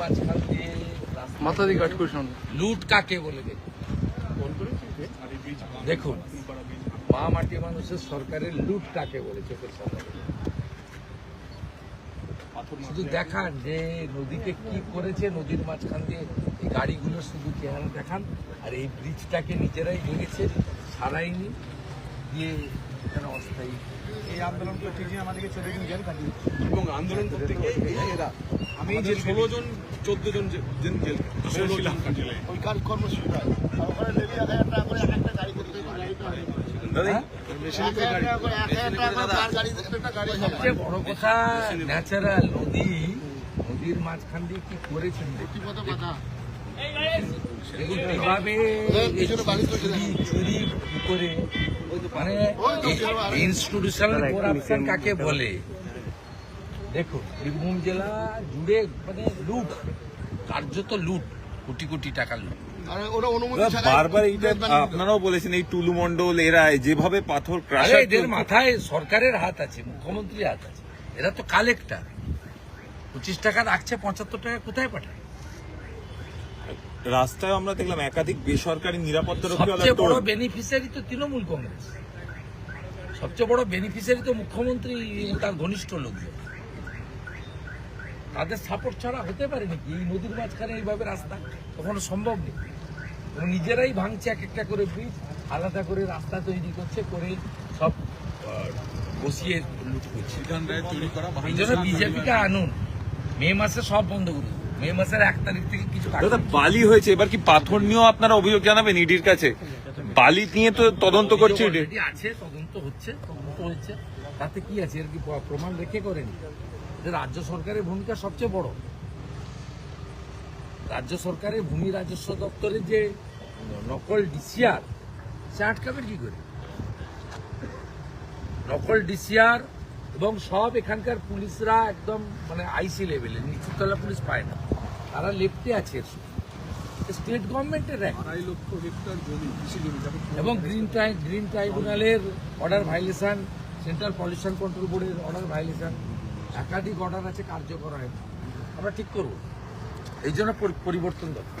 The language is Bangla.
মাঝখান দিয়ে মাথা দিয়ে কাট করে লুট কাকে বলে দেখুন দেখুন মা মাটি মানুষের সরকারের লুট কাকে বলে চোখের সামনে? শুধু দেখান যে নদীতে কি করেছে নদীর মাঝখান দিয়ে এই গাড়িগুলো শুধু চেহারা দেখান। আর এই ব্রিজটাকে নিজেরাই ভেঙেছে সারাইনি দিয়ে অস্থায়ী। এই আন্দোলন করতে গিয়ে আমাদেরকে চলে দিন জেল এবং আন্দোলন করতে গিয়ে এই এরা আমি জেল ষোলো জন চোদ্দ জন যে- জন জেল ষোলো জন কাটিয়ে ওই কাজ কর্মসূচি হয় আর ওখানে লেবি এক হাজার টাকা করে এক একটা গাড়ি করতে হ্যাঁ? সবচেয়ে বড় কথা ন্যাচারাল নদী নদীর মাঝখান দিয়ে কি করেছেন চুরি করে মানে ইনস্টিটিউশনাল করাপশন কাকে বলে? দেখুন বীরভূম জেলা জুড়ে মানে লুট কার্যত লুট কোটি কোটি টাকা লুট। আর ওরা অনুমতি বারবার এইটা আপনারাও বলেছেন এই টুলু মন্ডল এরা যেভাবে পাথর আরে এদের মাথায় সরকারের হাত আছে মুখ্যমন্ত্রীর হাত আছে। এরা তো কালেক্টর পঁচিশ টাকা রাখছে পঁচাত্তর টাকা কোথায় পাঠায়? রাস্তায় আমরা দেখলাম একাধিক বেসরকারি নিরাপত্তা সবচেয়ে বড় বেনিফিশিয়ারি তো তৃণমূল কংগ্রেস। সবচেয়ে বড় বেনিফিশিয়ারি তো মুখ্যমন্ত্রী তার ঘনিষ্ঠ লোকজন। তাদের সাপোর্ট ছাড়া হতে পারে নাকি? এই নদীর মাঝখানে এইভাবে রাস্তা কখনো সম্ভব নেই। এবং নিজেরাই ভাঙছে এক একটা করে ব্রিজ আলাদা করে রাস্তা তৈরি করছে করে সব বসিয়ে লুট করছে। এই জন্য বিজেপিকে আনুন। মে মাসে সব বন্ধ করে দেবো। মে মাসের এক তারিখ থেকে কিছু দাদা বালি হয়েছে। এবার কি পাথর নিয়েও আপনারা অভিযোগ জানাবেন ইডির কাছে? বালি নিয়ে তো তদন্ত করছে ইডি। আছে তদন্ত হচ্ছে তদন্ত হচ্ছে তাতে কি আছে? এর কি প্রমাণ রেখে করেনি? যে রাজ্য সরকারের ভূমিকা সবচেয়ে বড়। রাজ্য সরকারের ভূমি রাজস্ব দপ্তরের যে নকল ডিসিআর সে আটকাবে কি করে? নকল ডিসিআর এবং সব এখানকার পুলিশরা একদম মানে আইসি লেভেলের নিচুতলা পুলিশ পায় না। তারা লেফটে আছে স্টেট গভর্নমেন্টের র্যাঙ্ক আড়াই লক্ষ হেক্টর জমি কৃষি জমি এবং গ্রিন ট্রাই গ্রিন ট্রাইব্যুনালের order violation central pollution control বোর্ডের অর্ডার ভাইলেশন একাধিক অর্ডার আছে কার্যকর হয়। আমরা ঠিক করব। এই জন্য পরিবর্তন দরকার।